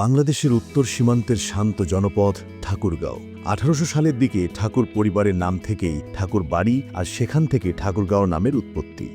বাংলাদেশের উত্তর সীমান্তের শান্ত জনপদ ঠাকুরগাঁও। আঠারোশো সালের দিকে ঠাকুর পরিবারের নাম থেকেই ঠাকুর বাড়ি আর সেখান থেকে ঠাকুরগাঁও নামের উৎপত্তি।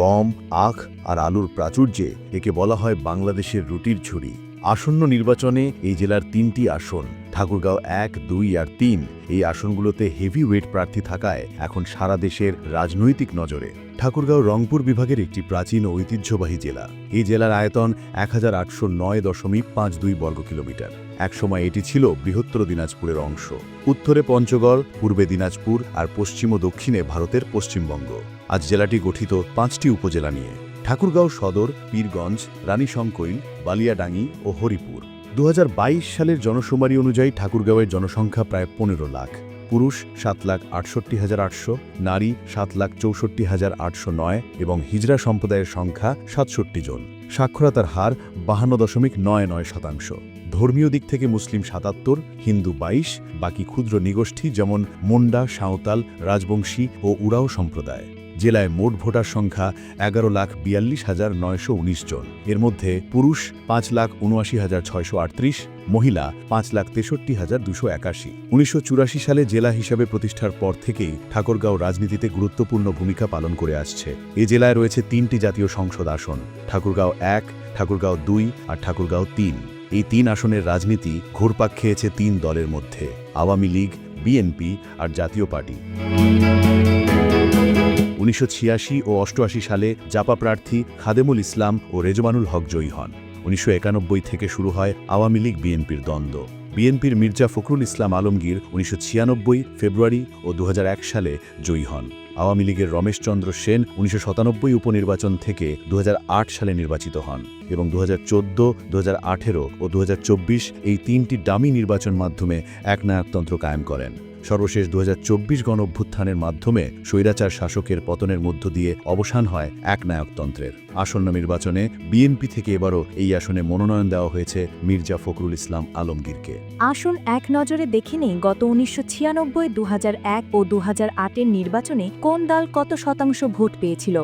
গম, আখ আর আলুর প্রাচুর্যে একে বলা হয় বাংলাদেশের রুটির ঝুড়ি। আসন্ন নির্বাচনে এই জেলার তিনটি আসন, ঠাকুরগাঁও এক, দুই আর তিন। এই আসনগুলোতে হেভি ওয়েট প্রার্থী থাকায় এখন সারা দেশের রাজনৈতিক নজরে। ঠাকুরগাঁও রংপুর বিভাগের একটি প্রাচীন ঐতিহ্যবাহী জেলা। এই জেলার আয়তন এক হাজার আটশো নয় দশমিক পাঁচ দুই বর্গ কিলোমিটার একসময় এটি ছিল বৃহত্তর দিনাজপুরের অংশ। উত্তরে পঞ্চগড়, পূর্বে দিনাজপুর আর পশ্চিম ও দক্ষিণে ভারতের পশ্চিমবঙ্গ। আজ জেলাটি গঠিত পাঁচটি উপজেলা নিয়ে। ঠাকুরগাঁও সদর, পীরগঞ্জ রানীশঙ্কৈল বালিয়াডাঙ্গি ও হরিপুর। দু হাজার বাইশ সালের জনশুমারি অনুযায়ী ঠাকুরগাঁওয়ের জনসংখ্যা প্রায় পনেরো লাখ। পুরুষ সাত লাখ আটষট্টি হাজার আটশো, নারী সাত লাখ চৌষট্টি হাজার আটশো নয় এবং হিজরা সম্প্রদায়ের সংখ্যা সাতষট্টি জন। সাক্ষরতার হার বাহান্ন দশমিক নয় নয় শতাংশ। ধর্মীয় দিক থেকে মুসলিম সাতাত্তর, হিন্দু বাইশ, বাকি ক্ষুদ্র নিগোষ্ঠী যেমন মুন্ডা, সাঁওতাল, রাজবংশী ও উরাও সম্প্রদায়। জেলায় মোট ভোটার সংখ্যা এগারো লাখ বিয়াল্লিশ হাজার নয়শো উনিশ জন। এর মধ্যে পুরুষ পাঁচ লাখ উনআশি হাজার ছয়শো আটত্রিশ, মহিলা পাঁচ লাখ তেষট্টি হাজার দুশো একাশি। উনিশশো সালে জেলা হিসাবে প্রতিষ্ঠার পর থেকেই ঠাকুরগাঁও রাজনীতিতে গুরুত্বপূর্ণ ভূমিকা পালন করে আসছে। এ জেলায় রয়েছে তিনটি জাতীয় সংসদ আসন, ঠাকুরগাঁও এক, ঠাকুরগাঁও দুই আর ঠাকুরগাঁও তিন। এই তিন আসনের রাজনীতি ঘুরপাক খেয়েছে তিন দলের মধ্যে, আওয়ামী লীগ, বিএনপি আর জাতীয় পার্টি। উনিশশো ছিয়াশি ও অষ্টআশি সালে জাপা প্রার্থী খাদেমুল ইসলাম ও রেজমানুল হক জয়ী হন। উনিশশো একানব্বই থেকে শুরু হয় আওয়ামী লীগ বিএনপির দ্বন্দ্ব। বিএনপির মির্জা ফখরুল ইসলাম আলমগীর উনিশশো ছিয়ানব্বই ফেব্রুয়ারি ও দু হাজার এক সালে জয়ী হন। আওয়ামী লীগের রমেশচন্দ্র সেন উনিশশো সাতানব্বই উপনির্বাচন থেকে দু হাজার আট সালে নির্বাচিত হন এবং দু হাজার চোদ্দ ও দু হাজার চব্বিশ এই তিনটি ডামি নির্বাচন মাধ্যমে একনায়কতন্ত্র কায়েম করেন। সর্বশেষ দু গণ অভ্যুত্থানের মাধ্যমে স্বৈরাচার শাসকের পতনের মধ্য দিয়ে অবসান হয় একনায়কতন্ত্রের। আসন্ন নির্বাচনে বিএনপি থেকে এবারও এই আসনে মনোনয়ন দেওয়া হয়েছে মির্জা ফখরুল ইসলাম আলমগীরকে। আসন এক নজরে দেখে নেই গত উনিশশো ছিয়ানব্বই দু ও দু হাজার আটের নির্বাচনে কোন দল কত শতাংশ ভোট পেয়েছিল।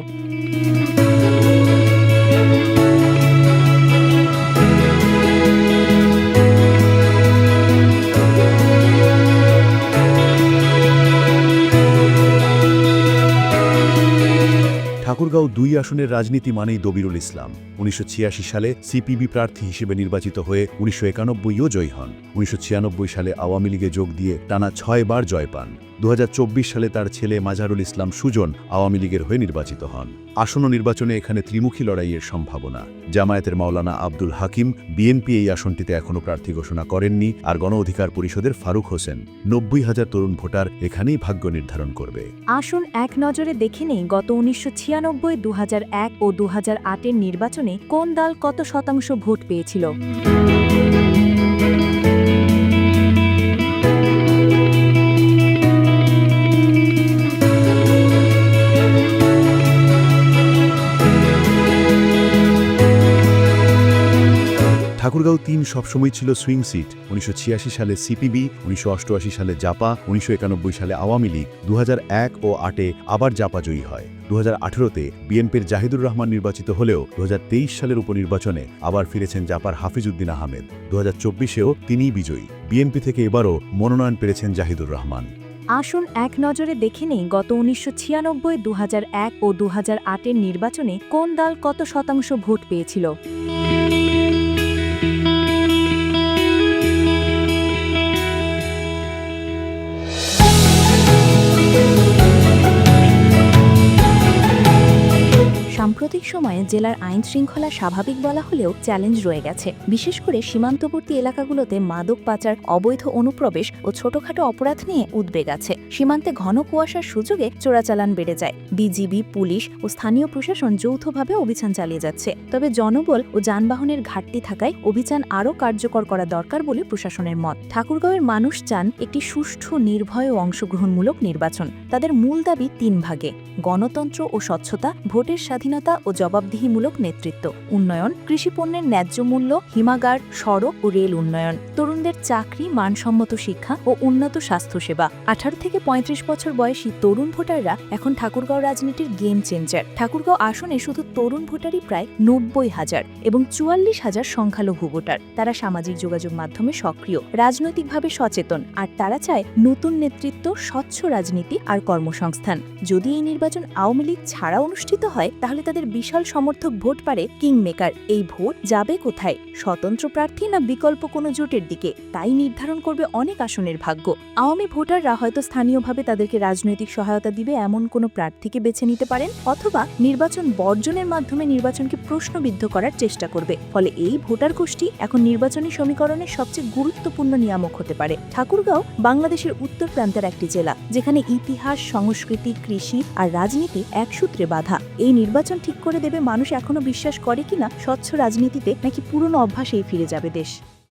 দুই আসনের রাজনীতি মানেই দবিরুল ইসলাম। উনিশশো ছিয়াশি সালে সিপিবি প্রার্থী হিসেবে নির্বাচিত হয়ে উনিশশো একানব্বইও জয়ী হন। উনিশশো ছিয়ানব্বই সালে আওয়ামী লীগে যোগ দিয়ে টানা ছয়বার জয় পান। দু হাজার চব্বিশ সালে তার ছেলে মাজারুল ইসলাম সুজন আওয়ামী লীগের হয়ে নির্বাচিত হন। আসন্ন নির্বাচনে এখানে ত্রিমুখী লড়াইয়ের সম্ভাবনা। জামায়াতের মাওলানা আব্দুল হাকিম বিএনপি এই আসনটিতে এখনও প্রার্থী ঘোষণা করেননি আর গণ অধিকার পরিষদের ফারুক হোসেন নব্বই হাজার তরুণ ভোটার এখানেই ভাগ্য নির্ধারণ করবে। আসন এক নজরে দেখে নেই গত উনিশশো ছিয়ানব্বই দু ও দু নির্বাচনে কোন দল কত শতাংশ ভোট পেয়েছিল। ঠাকুরগাঁও তিন সবসময় ছিল সুইং সিট। উনিশশো ছিয়াশি সালে সিপিবি, উনিশশো অষ্টআশি সালে জাপা, উনিশশো একানব্বই সালে আওয়ামী লীগ দু হাজার এক ও আটে আবার জাপা জয়ী হয়। দু আঠেরোতে বিএনপির জাহিদুর রহমান নির্বাচিত হলেও দুহাজার তেইশ সালের উপনির্বাচনে আবার ফিরেছেন জাপার হাফিজউদ্দিন আহমেদ। দু হাজার চব্বিশেও তিনিই বিজয়ী। বিএনপি থেকে এবারও মনোনয়ন পেরেছেন জাহিদুর রহমান। আসুন এক নজরে দেখে নেই গত উনিশশো ছিয়ানব্বই ও দু হাজার আটের নির্বাচনে কোন দল কত শতাংশ ভোট পেয়েছিল। সাম্প্রতিক সময়ে জেলার আইন শৃঙ্খলা স্বাভাবিক বলা হলেও চ্যালেঞ্জ রয়ে গেছে। বিশেষ করে সীমান্তবর্তী এলাকাগুলোতে মাদক পাচার, অবৈধ অনুপ্রবেশ ও ছোটখাটো অপরাধ নিয়ে উদ্বেগ আছে। সীমান্তে ঘন কুয়াশার সুযোগে চোরাচালান বেড়ে যায়। বিজিবি, পুলিশ ও স্থানীয় প্রশাসন যৌথভাবে অভিযান চালিয়ে যাচ্ছে। তবে জনবল ও যানবাহনের ঘাটতি থাকায় অভিযান আরও কার্যকর করা দরকার বলে প্রশাসনের মত। ঠাকুরগাঁওয়ের মানুষ চান একটি সুষ্ঠু, নির্ভয় ও অংশগ্রহণমূলক নির্বাচন। তাদের মূল দাবি তিন ভাগে, গণতন্ত্র ও স্বচ্ছতা, ভোটের স্বাধীনতা ও ও জবাবদিহিমূলক নেতৃত্ব, উন্নয়ন কৃষি পণ্যের ন্যায্য মূল্য, হিমাগার, সড়ক ও রেল উন্নয়ন, তরুণদের চাকরি, মানসম্মত শিক্ষা ও উন্নত স্বাস্থ্যসেবা। আঠারো থেকে পঁয়ত্রিশ বছর বয়সী তরুণ ভোটাররা এখন ঠাকুরগাঁও রাজনীতির গেম চেঞ্জার। ঠাকুরগাঁও আসনে শুধু তরুণ ভোটারই প্রায় নব্বই হাজার এবং চুয়াল্লিশ হাজার সংখ্যালঘু ভোটার। তারা সামাজিক যোগাযোগ মাধ্যমে সক্রিয়, রাজনৈতিকভাবে সচেতন, আর তারা চায় নতুন নেতৃত্ব, স্বচ্ছ রাজনীতি আর কর্মসংস্থান। যদি এই নির্বাচন আওয়ামী লীগ ছাড়া অনুষ্ঠিত হয়, তাহলে তাদের বিশাল সমর্থক ভোট পারে কিং মেকার এই ভোট যাবে কোথায়? স্বতন্ত্র প্রার্থী না বিকল্প কোনো জোটের দিকে? তাই নির্ধারণ করবে অনেক আসনের ভাগ্য। আওয়ামী ভোটাররা হয়তো স্থানীয়ভাবে তাদেরকে রাজনৈতিক সহায়তা দিবে এমন কোনো প্রার্থীকে বেছে নিতে পারেন, অথবা নির্বাচন বর্জনের মাধ্যমে নির্বাচনকে প্রশ্নবিদ্ধ করার চেষ্টা করবে। ফলে এই ভোটার গোষ্ঠী এখন নির্বাচনী সমীকরণের সবচেয়ে গুরুত্বপূর্ণ নিয়ামক হতে পারে। ঠাকুরগাঁও বাংলাদেশের উত্তর প্রান্তের একটি জেলা, যেখানে ইতিহাস, সংস্কৃতি, কৃষি আর রাজনীতি এক সূত্রে বাধা। এই নির্বাচন ঠিক করে দেবে, মানুষ এখনও বিশ্বাস করে কিনা, স্বচ্ছ রাজনীতিতে নাকি পুরনো অভ্যাসেই ফিরে যাবে দেশ?